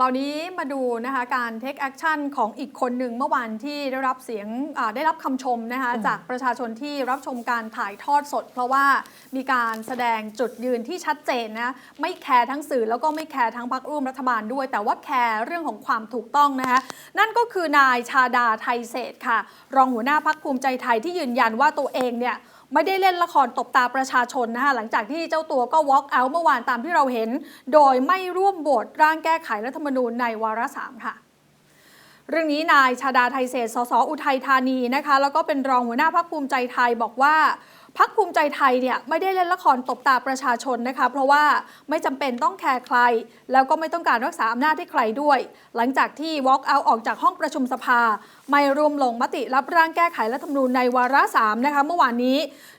คราวนี้มาดูนะคะการ take action ของอีกคนหนึ่งเมื่อวานที่ได้รับเสียงอ่าได้รับคำชมนะคะจากประชาชนที่รับชมการถ่ายทอดสด เพราะว่ามีการแสดงจุดยืนที่ชัดเจนนะไม่แคร์ทั้งสื่อแล้วก็ไม่แคร์ทั้งพรรคร่วมรัฐบาลด้วย แต่ว่าแคร์เรื่องของความถูกต้องนะคะนั่นก็คือนายชาดาไทยเศรษฐ์ค่ะ รองหัวหน้าพักภูมิใจไทยที่ยืนยันว่าตัวเองเนี่ย ไม่ได้เล่นละครตบตาประชาชนนะคะหลังจากที่เจ้าตัวก็ walk out เมื่อวานตามที่เราเห็น โดยไม่ร่วมโหวตร่างแก้ไขรัฐธรรมนูญในวาระสามค่ะเรื่องนี้นายชาดาไทยเศษสสอุทัยธานีนะคะ แล้วก็เป็นรองหัวหน้าพักภูมิใจไทยบอกว่าพักภูมิใจไทยเนี่ยไม่ได้เล่นละครตบตาประชาชนนะคะ เพราะว่าไม่จำเป็นต้องแคร์ใคร แล้วก็ไม่ต้องการรักษาอำนาจให้ใครด้วย หลังจากที่ walk out ออกจากห้องประชุมสภา ไม่รวมลงมติรับร่างแก้ไขรัฐธรรมนูญในวาระสามนะคะเมื่อวานนี้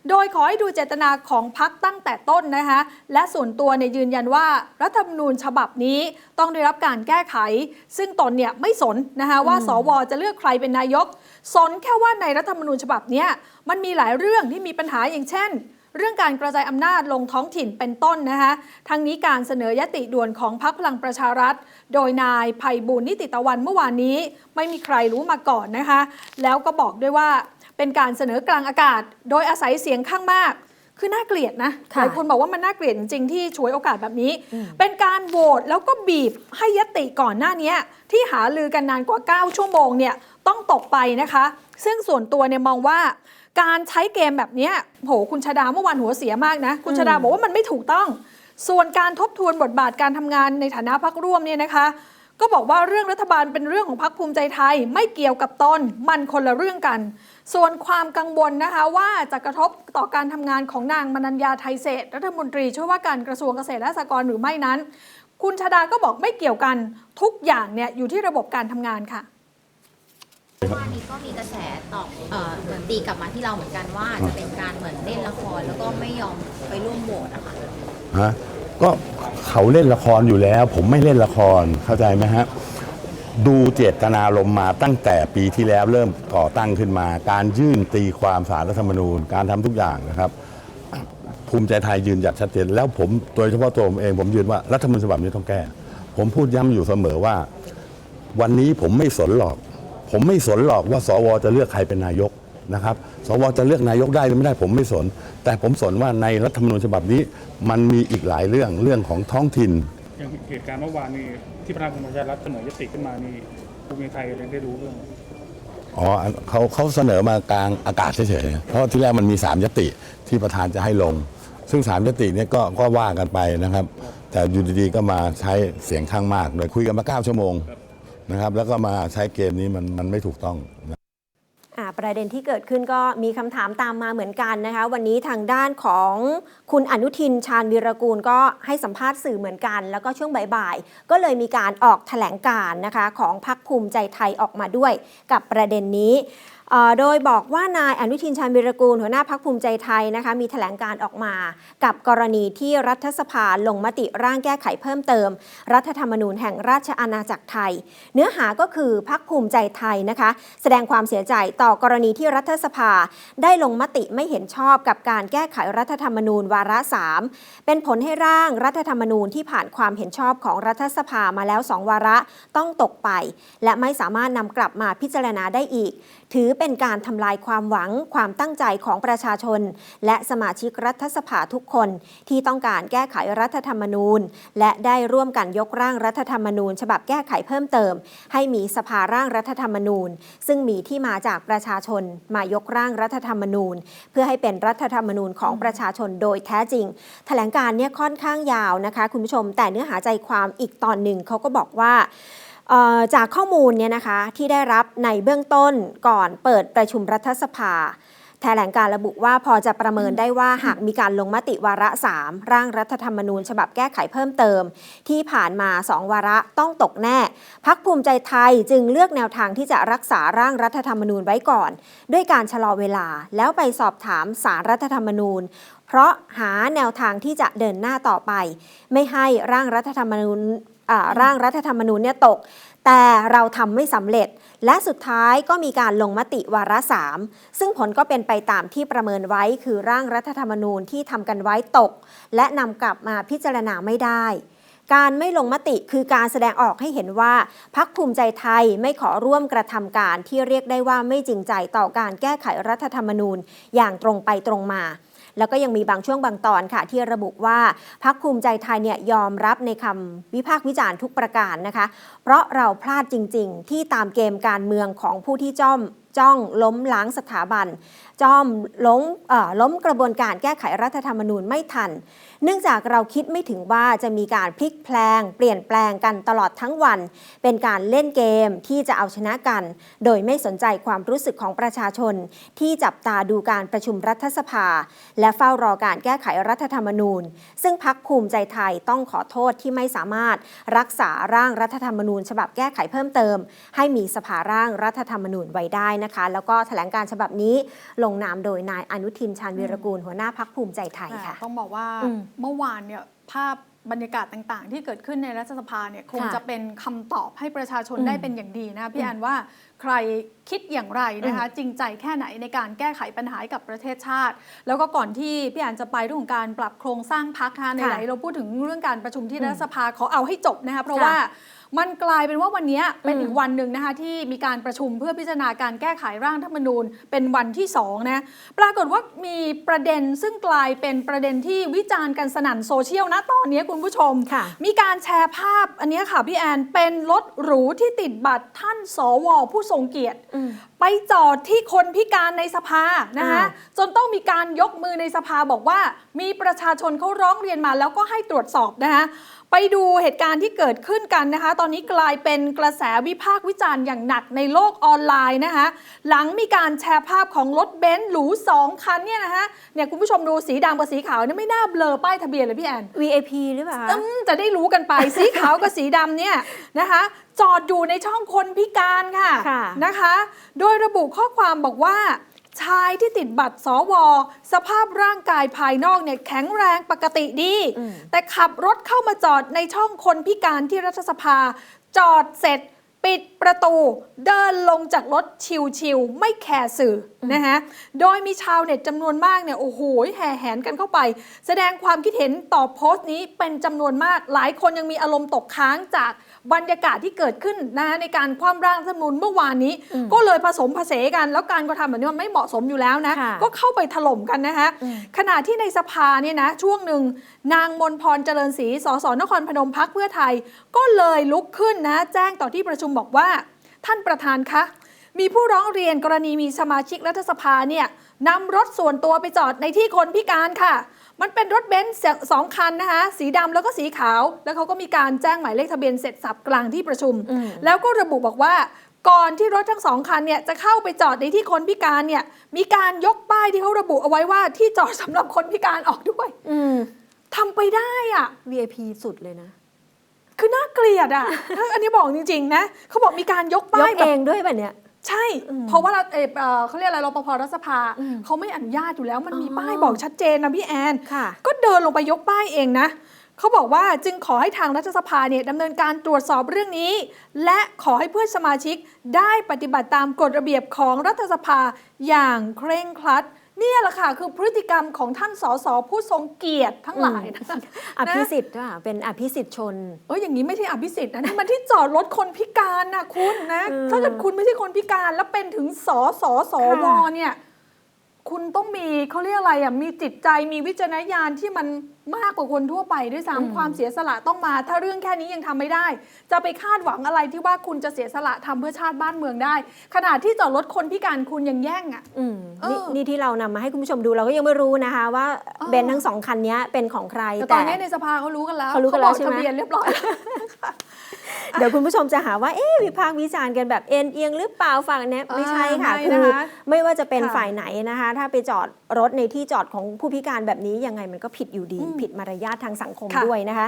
โดยขอให้ดูเจตนาของพักตั้งแต่ต้นนะคะและส่วนตัวเนี่ยยืนยันว่ารัฐธรรมนูญฉบับนี้ต้องได้รับการแก้ไข ซึ่งตนเนี่ยไม่สนนะคะว่าสวจะเลือกใครเป็นนายก สนแค่ว่าในรัฐธรรมนูญฉบับเนี้ย มันมีหลายเรื่องที่มีปัญหาอย่างเช่น เรื่องการกระจายอำนาจลงท้องถิ่นเป็นต้นนะคะทั้งนี้การเสนอยติด่วนของพรรคพลังประชารัฐ โดยนายภัยบุญนิติตะวันเมื่อวานนี้ ไม่มีใครรู้มาก่อนนะคะ แล้วก็บอกด้วยว่าเป็นการเสนอกลางอากาศ โดยอาศัยเสียงข้างมากคือน่าเกลียดนะหค่ะลายคนบอกว่ามันน่าเกลียดจริงๆที่ฉวยโอกาสแบบนี้ เป็นการโหวตแล้วก็บีบให้ยติก่อนหน้านี้ที่หาลือกันนานกว่า 9 ชั่วโมงเนี่ยต้องตกไปนะคะ ซึ่งส่วนตัวเนี่ยมองว่า การใช้เกมแบบเนี้ยโหคุณชาดาเมื่อวานหัวเสียมากนะ คุณชาดาบอกว่ามันไม่ถูกต้อง ส่วนการทบทวนบทบาทการทำงานในฐานะพักร่วมเนี่ยนะคะ ก็บอกว่าเรื่องรัฐบาลเป็นเรื่องของพรรคภูมิใจไทย ไม่เกี่ยวกับตนมันคนละเรื่องกัน ส่วนความกังวลนะคะว่าจะกระทบต่อการทำงานของนางมนัญญาไทยเศรษฐ์รัฐมนตรีช่วยว่าการกระทรวงเกษตรและสหกรณ์หรือไม่นั้น คุณชาดาก็บอกไม่เกี่ยวกันทุกอย่างเนี่ยอยู่ที่ระบบการทำงานค่ะ ว่านี้ก็มีกระแสตอบเอ่อเหมือนตีกลับมาที่เราเหมือนกันว่าจะเป็นการเหมือนเล่นละครแล้วก็ไม่ยอมไปร่วมโหวตอะค่ะฮะก็เขาเล่นละครอยู่แล้ว ผมไม่เล่นละครเข้าใจไหมฮะดูเจตนารมณ์มาตั้งแต่ปีที่แล้วเริ่มก่อตั้งขึ้นมา การยื่นตีความสารรัฐธรรมนูญ การทำทุกอย่างนะครับ ภูมิใจไทยยืนหยัดชัดเจนแล้วผมโดยเฉพาะตัวผมเองผมยืนว่ารัฐธรรมนูญฉบับนี้ต้องแก้ ผมพูดย้ำอยู่เสมอว่า วันนี้ผมไม่สนหรอก ผมไม่สนหรอกว่าสวจะเลือกใครเป็นนายกนะครับ สวจะเลือกนายกได้หรือไม่ได้ผมไม่สน แต่ผมสนว่าในรัฐธรรมนูญฉบับนี้ มันมีอีกหลายเรื่องเรื่องของท้องถิ่น อย่างเหตุการณ์เมื่อวานนี้ที่ประธานประชารัฐเสนอยติขึ้นมานี่ภูมิใจไทยเองได้รู้เรื่องอ๋อเขาเขาเสนมากลางอากาศเฉยๆเพราะที่แรกมันมี 3 ยติที่ประธานจะให้ลง ซึ่ง 3 ยติเนี่ยก็ก็ว่ากันไปนะครับ แต่อยู่ดีๆก็มาใช้เสียงข้างมากโดยคุยกันมา 9 ชั่วโมง นะครับ แล้วก็มาใช้เกมนี้มันมันไม่ถูกต้องอ่าประเด็นที่เกิดขึ้นก็มีคำถามตามมาเหมือนกันนะคะ วันนี้ทางด้านของคุณอนุทินชาญวีรกูลก็ให้สัมภาษณ์สื่อเหมือนกัน แล้วก็ช่วงบ่ายๆ ก็เลยมีการออกแถลงการ์นะคะของพักภูมิใจไทยออกมาด้วยกับประเด็นนี้ โดยบอกว่านายอนุทินชาญวีรกูลหัวหน้าพักภูมิใจไทยนะคะมีแถลงการออกมา กับกรณีที่รัฐสภาลงมติร่างแก้ไขเพิ่มเติม รัฐธรรมนูญแห่งราชอาณาจักรไทย เนื้อหาก็คือพักภูมิใจไทยนะคะ แสดงความเสียใจต่อกรณีที่รัฐสภา ได้ลงมติไม่เห็นชอบกับการแก้ไขรัฐธรรมนูญวาระ 3 เป็นผลให้ร่างรัฐธรรมนูญที่ผ่านความเห็นชอบของรัฐสภามาแล้ว 2 วาระต้องตกไป และไม่สามารถนำกลับมาพิจารณาได้อีกถือเป็นการทำลายความหวังความตั้งใจของประชาชน และสมาชิกรัฐสภาทุกคนที่ต้องการแก้ไขรัฐธรรมนูญ และได้ร่วมกันยกร่างรัฐธรรมนูญ ฉบับแก้ไขเพิ่มเติม ให้มีสภาร่างรัฐธรรมนูญ ซึ่งมีที่มาจากประชาชน มายกร่างรัฐธรรมนูญ เพื่อให้เป็นรัฐธรรมนูญของประชาชนโดยแท้จริง แถลงการเนี่ยค่อนข้างยาวนะคะ คุณผู้ชมแต่เนื้อหาใจความอีกตอนหนึ่งเขาก็บอกว่า จากข้อมูลเนี่ยนะคะที่ได้รับในเบื้องต้นก่อนเปิดประชุมรัฐสภาแถลงการระบุว่าพอจะประเมินได้ว่าหากมีการลงมติวาระ 3 ร่างรัฐธรรมนูญ ฉบับแก้ไขเพิ่มเติม ที่ผ่านมา 2 วาระต้องตกแน่ พักภูมิใจไทยจึงเลือกแนวทางที่จะรักษาร่างรัฐธรรมนูญไว้ก่อน ด้วยการชะลอเวลาแล้วไปสอบถามสารรัฐธรรมนูญ เพราะหาแนวทางที่จะเดินหน้าต่อไป ไม่ให้ร่างรัฐธรรมนูญอ่า ร่างรัฐธรรมนูญเนี่ยตก แต่เราทำไม่สำเร็จ และสุดท้ายก็มีการลงมติวาระสามซึ่งผลก็เป็นไปตามที่ประเมินไว้คือร่างรัฐธรรมนูญที่ทำกันไว้ตก และนำกลับมาพิจารณาไม่ได้การไม่ลงมติคือการแสดงออกให้เห็นว่าพักภูมิใจไทยไม่ขอร่วมกระทำการที่เรียกได้ว่าไม่จริงใจต่อการแก้ไขรัฐธรรมนูญอย่างตรงไปตรงมา แล้วก็ยังมีบางช่วงบางตอนค่ะ ที่ระบุว่าพักภูมิใจไทยเนี่ยยอมรับในคำวิพากษ์วิจารณ์ทุกประการนะคะ เพราะเราพลาดจริง ๆ ที่ตามเกมการเมืองของผู้ที่จ้อม จ้องล้มล้างสถาบัน จ้อมล้มล้มกระบวนการแก้ไขรัฐธรรมนูญไม่ทัน เนื่องจากเราคิดไม่ถึงว่าจะมีการพลิกแพลง เปลี่ยนแปลงกันตลอดทั้งวัน เป็นการเล่นเกมที่จะเอาชนะกัน โดยไม่สนใจความรู้สึกของประชาชน ที่จับตาดูการประชุมรัฐสภา และเฝ้ารอการแก้ไขรัฐธรรมนูญ ซึ่งพักภูมิใจไทยต้องขอโทษที่ไม่สามารถรักษาร่างรัฐธรรมนูญ ฉบับแก้ไขเพิ่มเติม ให้มีสภาร่างรัฐธรรมนูญไว้ได้นะคะ แล้วก็แถลงการฉบับนี้ลงนามโดยนายอนุทินชาญวีรกูล หัวหน้าพักภูมิใจไทยค่ะ ต้องบอกว่าอืมเมื่อวานเนี่ยภาพบรรยากาศต่างๆ ที่เกิดขึ้นในรัฐสภาเนี่ยคงค่ะจะเป็นคำตอบให้ประชาชนอืมได้เป็นอย่างดีนะพี่แอนว่าใครคิดอย่างไรนะคะจริงใจแค่ไหนในการแก้ไขปัญหาให้กับประเทศชาติ แล้วก็ก่อนที่พี่แอนจะไปเรื่องของการปรับโครงสร้างพักนะคะในไหนเราพูดถึงเรื่องการประชุมที่รัฐสภาขอเอาให้จบนะคะเพราะค่ะว่ามันกลายเป็นว่าวันนี้เป็นอืมอีกวันหนึ่งนะคะที่มีการประชุมเพื่อพิจารณาการแก้ไขร่างรัฐธรรมนูญ เป็นวันที่สองนะปรากฏว่ามีประเด็นซึ่งกลายเป็นประเด็นที่วิจารณ์กันสนั่นโซเชียลนะตอนนี้คุณผู้ชมค่ะมีการแชร์ภาพอันนี้ค่ะพี่แอนเป็นรถหรูที่ติดบัตรท่านสวผู้ทรงเกียรติอืมไปจอดที่คนพิการในสภานะคะอ่าจนต้องมีการยกมือในสภาบอกว่า มีประชาชนเขาร้องเรียนมาแล้วก็ให้ตรวจสอบนะคะ ไปดูเหตุการณ์ที่เกิดขึ้นกันนะคะ ตอนนี้กลายเป็นกระแสวิพากษ์วิจารณ์อย่างหนักในโลกออนไลน์นะคะ หลังมีการแชร์ภาพของรถเบนซ์หรูสองคันเนี่ยนะคะเนี่ยคุณผู้ชมดูสีดำกับสีขาวเนี่ยไม่น่าเบลอป้ายทะเบียนเลยพี่แอน VIP หรือเปล่าคะอืมจะได้รู้กันไป สีขาวกับสีดำเนี่ยนะคะ จอดอยู่ในช่องคนพิการค่ะค่ะนะคะ โดยระบุข้อความบอกว่า ชายที่ติดบัตรสว สภาพร่างกายภายนอกเนี่ยแข็งแรงปกติดี แต่ขับรถเข้ามาจอดในช่องคนพิการที่รัฐสภา จอดเสร็จ ปิดประตู เดินลงจากรถชิวๆไม่แคร์สื่อนะคะโดยมีชาวเน็ตจำนวนมากเนี่ยโอ้โหแห่แหนกันเข้าไป แสดงความคิดเห็นต่อโพสต์นี้เป็นจำนวนมาก หลายคนยังมีอารมณ์ตกค้างจากบรรยากาศที่เกิดขึ้นนะคะในการคว่ำร่างรัฐธรรมนูญเมื่อวานนี้อืมก็เลยผสมผสานกัน แล้วการกระทำแบบนี้มันไม่เหมาะสมอยู่แล้วนะค่ะก็เข้าไปถล่มกันนะคะอืมขณะที่ในสภาเนี่ยนะช่วงหนึ่งนางมนพรเจริญศรีสสนครพนมพักเพื่อไทย ก็เลยลุกขึ้นนะ แจ้งต่อที่ประชุมบอกว่า ท่านประธานคะ มีผู้ร้องเรียนกรณีมีสมาชิกรัฐสภาเนี่ยนำรถส่วนตัวไปจอดในที่คนพิการค่ะ มันเป็นรถเบนซ์สองคันนะคะ สีดำแล้วก็สีขาว แล้วเขาก็มีการแจ้งหมายเลขทะเบียนเสร็จสับกลางที่ประชุมอืมแล้วก็ระบุบอกว่าก่อนที่รถทั้งสองคันเนี่ยจะเข้าไปจอดในที่คนพิการเนี่ย มีการยกป้ายที่เขาระบุเอาไว้ว่าที่จอดสำหรับคนพิการออกด้วย อืมทำไปได้อะ VIP สุดเลยนะ คือน่าเกลียดอะ อันนี้บอกจริงๆนะเขาบอกมีการยกยป้ายกแบเอบงด้วยแบบเนี้ย ใช่อืมเพราะว่าเราเอ่อเอ่อเขาเรียกอะไรรปภรัฐสภาอืมเขาไม่อนุญาตอยู่แล้วมันมีอ๋อ ป้ายบอกชัดเจนนะพี่แอน ค่ะ ก็เดินลงไปยกป้ายเองนะ เขาบอกว่าจึงขอให้ทางรัฐสภาเนี่ยดำเนินการตรวจสอบเรื่องนี้ และขอให้เพื่อนสมาชิกได้ปฏิบัติตามกฎระเบียบของรัฐสภาอย่างเคร่งครัดเนี่ยแหละค่ะ คือพฤติกรรมของท่านสสผู้ทรงเกียรติทั้งหลายนะอภิสิทธิ์ว่าเป็นอภิสิทธิ์ชนเอออย่างนี้ไม่ใช่อภิสิทธิ์นะนี่มันที่จอดรถคนพิการนะคุณนะอืมถ้าเกิดคุณไม่ใช่คนพิการแล้วเป็นถึงสอสอสอวค่ะเนี่ย คุณต้องมีเขาเรียกอะไรอะมีจิตใจมีวิจารณญาณที่มันมากกว่าคนทั่วไปด้วยซ้ำความเสียสละต้องมา ถ้าเรื่องแค่นี้ยังทำไม่ได้ จะไปคาดหวังอะไรที่ว่าคุณจะเสียสละทำเพื่อชาติบ้านเมืองได้ ขนาดที่จอดรถคนพิการคุณยังแย่งอะอืมเออนี่นี่ที่เรานำมาให้คุณผู้ชมดูเราก็ยังไม่รู้นะคะ ว่าเออเบนซ์ทั้งสองคันนี้เป็นของใครแต่ตแต่อนนี้ในสภาเขารู้กันแล้วเขารู้กันแล้วบอใช่ไหมทะเบียนเรียบร้อยแล้ว เดี๋ยวคุณผู้ชมจะหาว่าเอ๊ะวิพากษ์วิจารณ์กันแบบเอ็นเอียงหรือเปล่าฝั่งเนี้ยไม่ใช่ค่ะไม่คือนะคะไม่ว่าจะเป็นค่ะฝ่ายไหนนะคะ ถ้าไปจอดรถในที่จอดของผู้พิการแบบนี้ยังไงมันก็ผิดอยู่ดีอืมผิดมารยาททางสังคมค่ะด้วยนะคะ